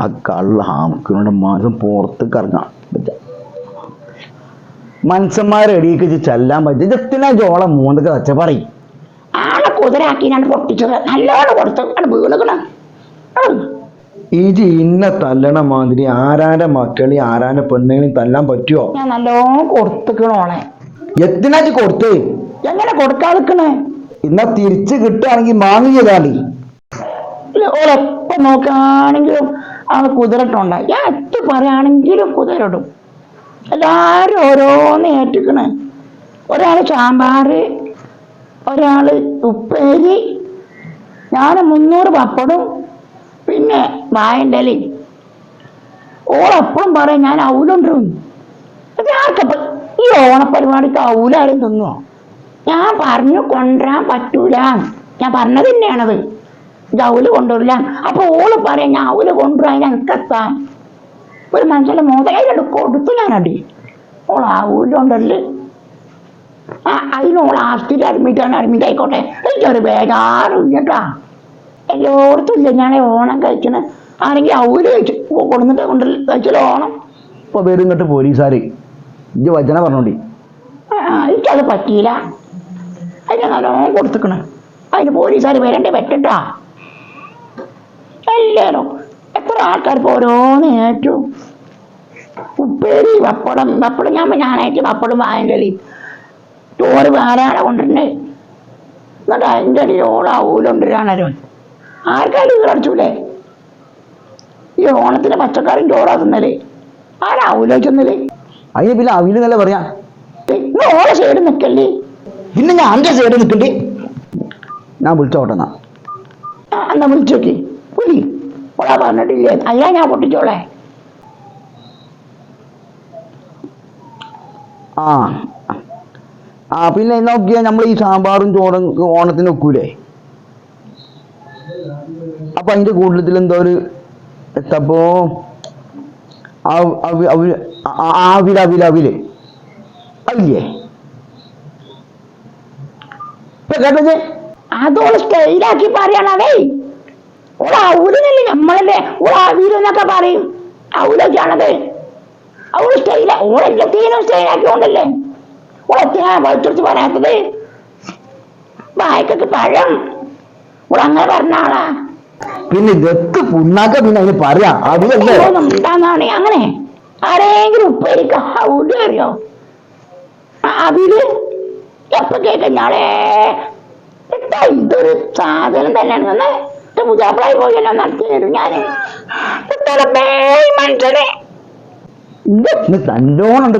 ആ കള്ള ആമക്കിനോട് മാസം പുറത്തേക്ക് കറങ്ങാം മനുഷ്യന്മാരെ എടീക്ക് ചെല്ലാൻ പറ്റും ജസ്റ്റിനെ ജോളം മൂന്നൊക്കെ വെച്ച പറയും? ആളെ കുതിരാക്കി ഞാൻ പൊട്ടിച്ചത്. നല്ലോണം കൊടുത്തു വീണുകണ ഇത് ഇന്ന തല്ലണ മാതിരി ആരാന്റെ മക്കളി ആരാന്റെ പെണ്ണുങ്ങളെയും തല്ലാൻ പറ്റുമോ ഞാൻ നല്ലോണം കൊടുത്തുക്കണോളെ എത്തിനാച്ച് കൊടുത്തേ? എങ്ങനെ കൊടുക്കാതിക്കണേ ഇന്ന തിരിച്ച് കിട്ടുകയാണെങ്കിൽ വാങ്ങി ചെയ്താണ്ടി ഓളെപ്പോ നോക്കുകയാണെങ്കിലും ആൾ കുതിരട്ടുണ്ട്. ഞാൻ എത്ര പറയുകയാണെങ്കിലും കുതിരടും. എല്ലാരും ഓരോന്ന് ഏറ്റിക്കണ്. ഒരാൾ സാമ്പാറ് ഒരാൾ ഉപ്പേരി ഞാൻ മുന്നൂറ് പപ്പടും പിന്നെ വായന്റെ ഓളെപ്പോഴും പറയും ഞാൻ ഔലുണ്ടും ആർക്കപ്പ? ഈ ഓണപ്പരിപാടിക്ക് ഔലാരും തിന്നുവോ ഞാൻ പറഞ്ഞു കൊണ്ടുവരാൻ പറ്റൂല. ഞാൻ പറഞ്ഞത് തന്നെയാണത്. ഇത് കൊണ്ടുവരില്ല അപ്പൊ ഓൾ പറയാം ഞാൻ ഔൽ കൊണ്ടുവരാൻ ഞങ്ങൾക്കെത്താം ഒരു മനുഷ്യന്റെ മോതകയിലെടു കൊടുത്തു ഞാനടി ഓൾ ഔലുണ്ടല്ലേ ആ അതിനോൾ ആസ്തിയിൽ അഡ്മിറ്റാണ് അഡ്മിറ്റ് ആയിക്കോട്ടെ. എനിക്കൊരു ബേജാറും കേട്ടാ എല്ലായിടത്തും ഇല്ല ഞാൻ ഓണം കഴിക്കണ. ആണെങ്കിൽ അവർ കഴിച്ചു കൊടുന്നിട്ട് കൊണ്ട് കഴിച്ചല്ലോ ഓണം. ഇപ്പൊ വരും കേട്ട് പോലീസാര്. ഇജ്ജ് വചന പറഞ്ഞോണ്ടി. എനിക്കത് പറ്റിയില്ല. അതിന് നല്ലോണം കൊടുത്തുക്കണ്. അതിന് പോലീസുകാർ വരണ്ടേ പറ്റട്ടാ. എല്ലാരും എത്ര ആൾക്കാർ ഇപ്പോൾ ഓരോന്ന് ഏറ്റു. ഉപ്പേരി പപ്പടം പപ്പടം ഞാൻ ഞാനേറ്റ് പപ്പടം വായന്റെ ചോറ് വേറെ കൊണ്ടിരുന്നേ എന്നിട്ട് അതിന്റെ അടിയിൽ ഓളാവൂലുണ്ടിരാണല്ലോ ആർക്കാരും ഇത് അടിച്ചൂലേ ഈ ഓണത്തിന് പച്ചക്കറിയും ചോറാ തിന്നൽ. ആരാവൂലോച്ചൊന്നൽ അതിന് പിന്നെ അവിൽ നല്ല പറയാ? ഇന്ന് ഓളെ സൈഡ് നിൽക്കല്ലേ? പിന്നെ ഞാൻ അന്റെ സൈഡ് നിൽക്കണ്ടേ. ഞാൻ വിളിച്ചോട്ടെന്നാ എന്നാ വിളിച്ചോക്കി. ഓളാ പറഞ്ഞിട്ടില്ലേ? അല്ല ഞാൻ പൊട്ടിച്ചോളെ. ആ. ആ പിന്നെ നോക്കിയാ നമ്മൾ ഈ സാമ്പാറും ചോറും ഓണത്തിന് വെക്കൂലേ? അപ്പൊ അതിന്റെ കൂട്ടത്തിൽ എന്തോ ഒരു എത്തപ്പോ? ആ- അവി- അവി- ആ- ആ- ആവിൽ അവിൽ അല്ലേ കേട്ടത് അതോൾ സ്റ്റൈലാക്കി പറയണതേ. ഓള ഔലിനല്ലേ നമ്മളല്ലേ? ഓളാവീരെന്നൊക്കെ പറയും. അവളൊക്കെയാണത് അവൾ സ്റ്റൈല ഓളെല്ലാത്തിനും സ്റ്റൈലാക്കിയോണ്ടല്ലേ ഓളെത്തിനാ വെളുത്തെടുത്ത് പറയാത്തത്? വായക്കൊക്കെ പഴം. ഓളങ്ങനെ പറഞ്ഞ ആളാ. പിന്നെ ഇതൊക്കെ പുണ്ണാക്ക പിന്നെ അതിന് പറയാ. അതിലെന്താന്നാണ് അങ്ങനെ ആരെങ്കിലും ഉപ്പേരിക്ക അവിടെ അറിയോ അതിൽ എപ്പ കേക്കഞ്ഞാളെ എന്താ ഇതൊരു സാധനം തന്നെയാണ്. ഒന്ന് പുതിയാപ്പിളായി പോയല്ലോ നടത്തി തരും. ഞാൻ മനുഷ്യനെ. നല്ലോണം